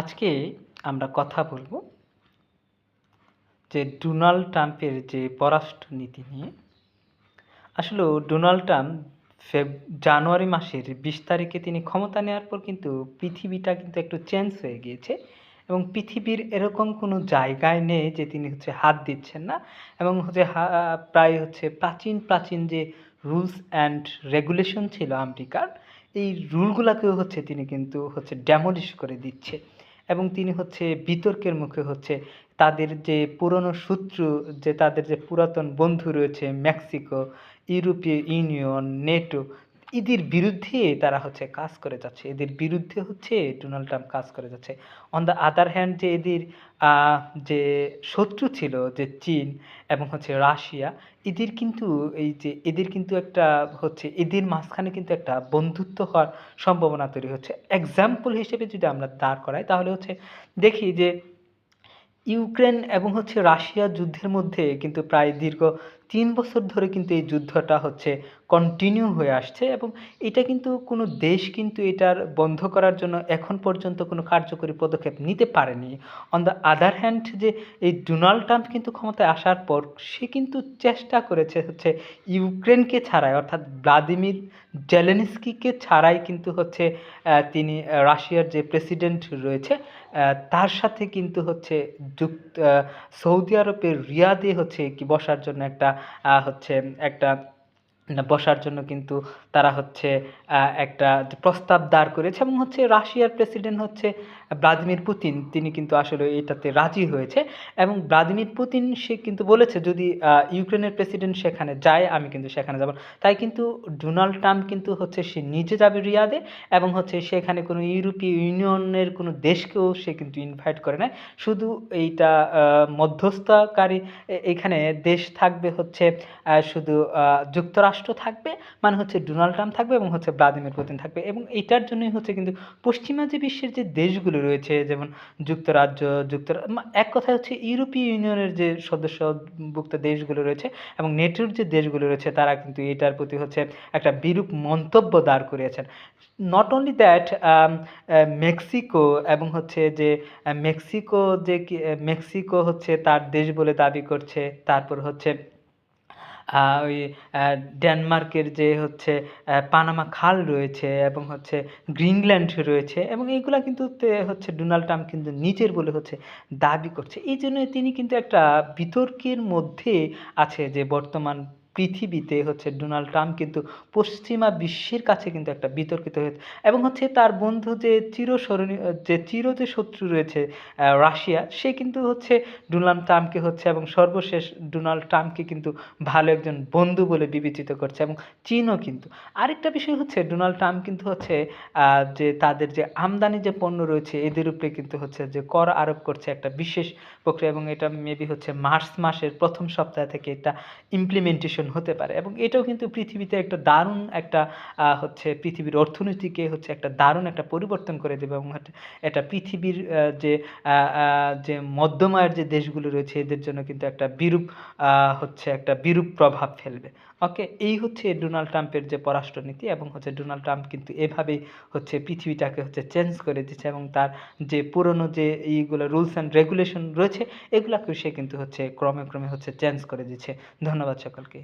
আজকে আমরা কথা বলব যে ডোনাল্ড ট্রাম্পের যে পররাষ্ট্রনীতি নিয়ে। আসলে ডোনাল্ড ট্রাম্প ফেব, জানুয়ারি মাসের বিশ তারিখে তিনি ক্ষমতা নেওয়ার পর কিন্তু পৃথিবীটা কিন্তু একটু চেঞ্জ হয়ে গিয়েছে এবং পৃথিবীর এরকম কোনো জায়গায় নেই যে তিনি হচ্ছে হাত দিচ্ছেন না এবং হচ্ছে প্রায় হচ্ছে প্রাচীন প্রাচীন যে রুলস অ্যান্ড রেগুলেশন ছিল আমেরিকার, এই রুলগুলোকেও হচ্ছে তিনি কিন্তু হচ্ছে ড্যামলিশ করে দিচ্ছে। এবং তিনি হচ্ছে বিতর্কের মুখে হচ্ছে তাদের যে পুরনো সূত্র যে তাদের যে পুরাতন বন্ধু রয়েছে, মেক্সিকো, ইউরোপীয় ইউনিয়ন, নেটো এদের বিরুদ্ধে তারা হচ্ছে কাজ করে যাচ্ছে। এদের বিরুদ্ধে হচ্ছে ডোনাল্ড ট্রাম্প কাজ করে যাচ্ছে। অন দ্য আদার হ্যান্ড যে এদের যে শত্রু ছিল, যে চীন এবং হচ্ছে রাশিয়া, এদের কিন্তু এই যে এদের কিন্তু একটা হচ্ছে এদের মাঝখানে কিন্তু একটা বন্ধুত্ব হওয়ার সম্ভাবনা তৈরি হচ্ছে। এক্সাম্পল হিসেবে যদি আমরা দাঁড় করাই, তাহলে হচ্ছে দেখি যে ইউক্রেন এবং হচ্ছে রাশিয়া যুদ্ধের মধ্যে কিন্তু প্রায় দীর্ঘ তিন বছর ধরে কিন্তু এই যুদ্ধটা হচ্ছে কন্টিনিউ হয়ে আসছে এবং এটা কিন্তু কোনো দেশ কিন্তু এটার বন্ধ করার জন্য এখন পর্যন্ত কোনো কার্যকরী পদক্ষেপ নিতে পারেনি। অন দ্য আদার হ্যান্ড যে এই ডোনাল্ড ট্রাম্প কিন্তু ক্ষমতায় আসার পর সে কিন্তু চেষ্টা করেছে হচ্ছে ইউক্রেনকে ছাড়াই, অর্থাৎ ভ্লাদিমির জেলেনস্কিকে ছাড়াই কিন্তু হচ্ছে তিনি রাশিয়ার যে প্রেসিডেন্ট রয়েছে তার সাথে কিন্তু হচ্ছে যুক্ত সৌদি আরবের রিয়াদে হচ্ছে কি বসার জন্য একটা হচ্ছে একটা বসার জন্য কিন্তু তারা হচ্ছে একটা প্রস্তাব দাঁড় করেছে এবং হচ্ছে রাশিয়ার প্রেসিডেন্ট হচ্ছে ভ্লাদিমির পুতিন। তিনি কিন্তু আসলে এটাতে রাজি হয়েছে এবং ভ্লাদিমির পুতিন সে কিন্তু বলেছে যদি ইউক্রেনের প্রেসিডেন্ট সেখানে যায় আমি কিন্তু সেখানে যাব। তাই কিন্তু ডোনাল্ড ট্রাম্প কিন্তু হচ্ছে সে নিজে যাবে রিয়াদে এবং হচ্ছে সেখানে কোনো ইউরোপীয় ইউনিয়নের কোনো দেশকেও সে কিন্তু ইনভাইট করে না শুধু এইটা মধ্যস্থকারী এখানে দেশ থাকবে হচ্ছে শুধু আহ, যুক্তরাষ্ট্র থাকবে মানে হচ্ছে ডোনাল্ড ট্রাম্প থাকবে এবং হচ্ছে ভ্লাদিমির পুতিন থাকবে। এবং এটার জন্যই হচ্ছে কিন্তু পশ্চিমা যে বিশ্বের যে দেশগুলো রয়েছে, যেমন যুক্তরাজ্য, যুক্তরা এক কথায় হচ্ছে ইউরোপীয় ইউনিয়নের যে সদস্যভুক্ত দেশগুলো রয়েছে এবং নেটোর যে দেশগুলো রয়েছে, তারা কিন্তু এটার প্রতি হচ্ছে একটা বিরূপ মন্তব্য দাঁড় করিয়েছেন। নট অনলি দ্যাট মেক্সিকো এবং হচ্ছে যে মেক্সিকো যে মেক্সিকো হচ্ছে তার দেশ বলে দাবি করছে, তারপর হচ্ছে ওই ডেনমার্কের যে হচ্ছে পানামা খাল রয়েছে এবং হচ্ছে গ্রিনল্যান্ড রয়েছে এবং এইগুলা কিন্তু হচ্ছে ডোনাল্ড ট্রাম্প কিন্তু নিজের বলে হচ্ছে দাবি করছে। এই জন্য তিনি কিন্তু একটা বিতর্কের মধ্যে আছে যে বর্তমান পৃথিবীতে হচ্ছে ডোনাল্ড ট্রাম্প কিন্তু পশ্চিমা বিশ্বের কাছে কিন্তু একটা বিতর্কিত হয়েছে এবং হচ্ছে তার বন্ধু যে চিরস্মরণীয় যে চির যে শত্রু রয়েছে রাশিয়া, সে কিন্তু হচ্ছে ডোনাল্ড ট্রাম্পকে হচ্ছে এবং সর্বশেষ ডোনাল্ড ট্রাম্পকে কিন্তু ভালো একজন বন্ধু বলে বিবেচিত করছে এবং চীনও কিন্তু। আরেকটা বিষয় হচ্ছে ডোনাল্ড ট্রাম্প কিন্তু হচ্ছে যে তাদের যে আমদানি যে পণ্য রয়েছে, এদের উপরে কিন্তু হচ্ছে যে কর আরোপ করছে একটা বিশেষ প্রক্রিয়া এবং এটা মেবি হচ্ছে মার্চ মাসের প্রথম সপ্তাহ থেকে এটা ইমপ্লিমেন্টেশন হতে পারে এবং এটাও কিন্তু পৃথিবীতে একটা দারুণ একটা হচ্ছে পৃথিবীর অর্থনীতিকে হচ্ছে একটা দারুণ একটা পরিবর্তন করে দেবে এবং এটা পৃথিবীর আহ, যে আহ, আহ, যে যে দেশগুলো রয়েছে এদের জন্য কিন্তু একটা বিরূপ হচ্ছে একটা বিরূপ প্রভাব ফেলবে। ওকে, এই হচ্ছে ডোনাল্ড ট্রাম্পের যে পররাষ্ট্রনীতি এবং হচ্ছে ডোনাল্ড ট্রাম্প কিন্তু এভাবেই হচ্ছে পৃথিবীটাকে হচ্ছে চেঞ্জ করে দিচ্ছে এবং তার যে পুরনো যে এইগুলো রুলস অ্যান্ড রেগুলেশন রয়েছে, এগুলাকেও সে কিন্তু হচ্ছে ক্রমে ক্রমে হচ্ছে চেঞ্জ করে দিচ্ছে। ধন্যবাদ সকলকে।